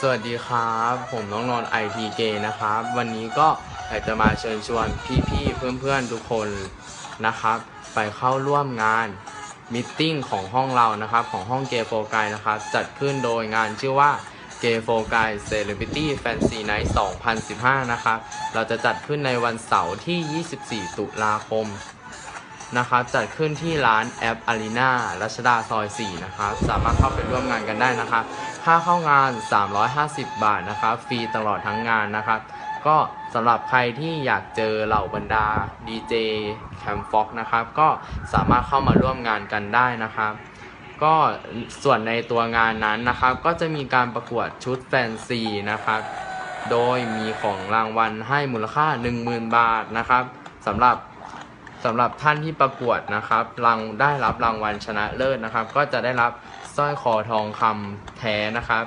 สวัสดีครับ ผมน้องนอนไอทีเกนะครับ วันนี้ก็อยากจะมาเชิญชวนพี่ๆเพื่อนๆทุกคนนะครับ ไปเข้าร่วมงานมิทติ้งของห้องเรานะครับ ของห้องเกโฟกายนะครับ จัดขึ้นโดยงานชื่อว่าเกโฟกายเซเลบริตี้แฟนซีไนท์2015 นะครับ เราจะจัดขึ้นในวันเสาร์ที่ 24 ตุลาคม นะครับจัดขึ้นที่ร้านแอปอารีนารัชดาซอย 4 นะครับ สามารถเข้าไปร่วมงานกันได้นะครับ ค่าเข้างาน 350 บาทนะครับ ฟรีตลอดทั้งงานนะครับ ก็สำหรับใครที่อยากเจอเหล่าบรรดาดีเจแคมฟ็อกนะครับ ก็สามารถเข้ามาร่วมงานกันได้นะครับก็ส่วนในตัวงานนั้นนะครับ ก็จะมีการประกวดชุดแฟนซีนะครับ โดยมีของรางวัลให้มูลค่า 10,000 บาทนะครับสำหรับ สำหรับท่านที่ประกวดนะครับรางได้รับรางวัลชนะเลิศนะครับ ก็จะได้รับสร้อยคอทองคำแท้นะครับ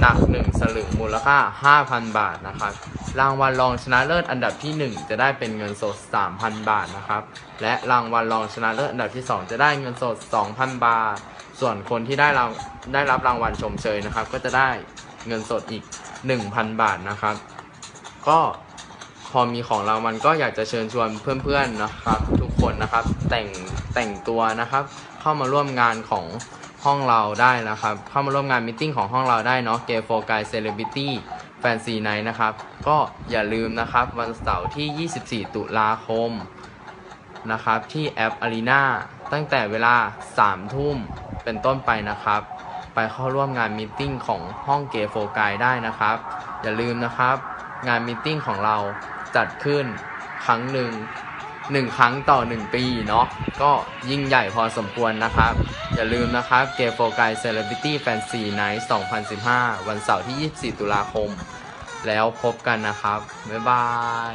หนัก 1 สลึงมูลค่า 5,000 บาทนะครับ รางวัลรองชนะเลิศอันดับที่ 1 จะได้เป็นเงินสด 3,000 บาทนะครับ และรางวัลรองชนะเลิศอันดับที่ 2 จะได้เงินสด 2,000 บาท ส่วนคนที่ได้รางได้รับรางวัลชมเชยนะครับ ก็จะได้เงินสดอีก 1,000 บาทนะครับ ก็ พอมีของรางวัลก็อยากจะเชิญชวนเพื่อนๆนะครับ ทุกคนนะครับแต่งแต่งตัวนะครับ เข้ามาร่วมงานของห้องเราได้นะครับ เข้ามาร่วมงานมิ팅ของห้องเราได้เนาะเกโฟกายเซเลบริตี้แฟนซีไนนะครับ ก็อย่าลืมนะครับวันเสาร์ที่ 24 ตุลาคมนะครับ ที่แอป Arena ตั้งแต่เวลา 3 ทุ่มเป็นต้นไปนะครับ ไปเข้าร่วมงานมิ팅ของห้องเกโฟกายได้นะครับ อย่าลืมนะครับ งานมิ팅ของเรา จัดขึ้นครั้งหนึ่งหนึ่งครั้งต่อหนึ่งปีเนาะก็ยิ่งใหญ่พอสมควรนะครับ อย่าลืมนะครับเกโฟกายเซเลบริตี้แฟนซีไนท์2015 วันเสาร์ที่ 24 ตุลาคม แล้วพบกันนะครับ บ๊ายบาย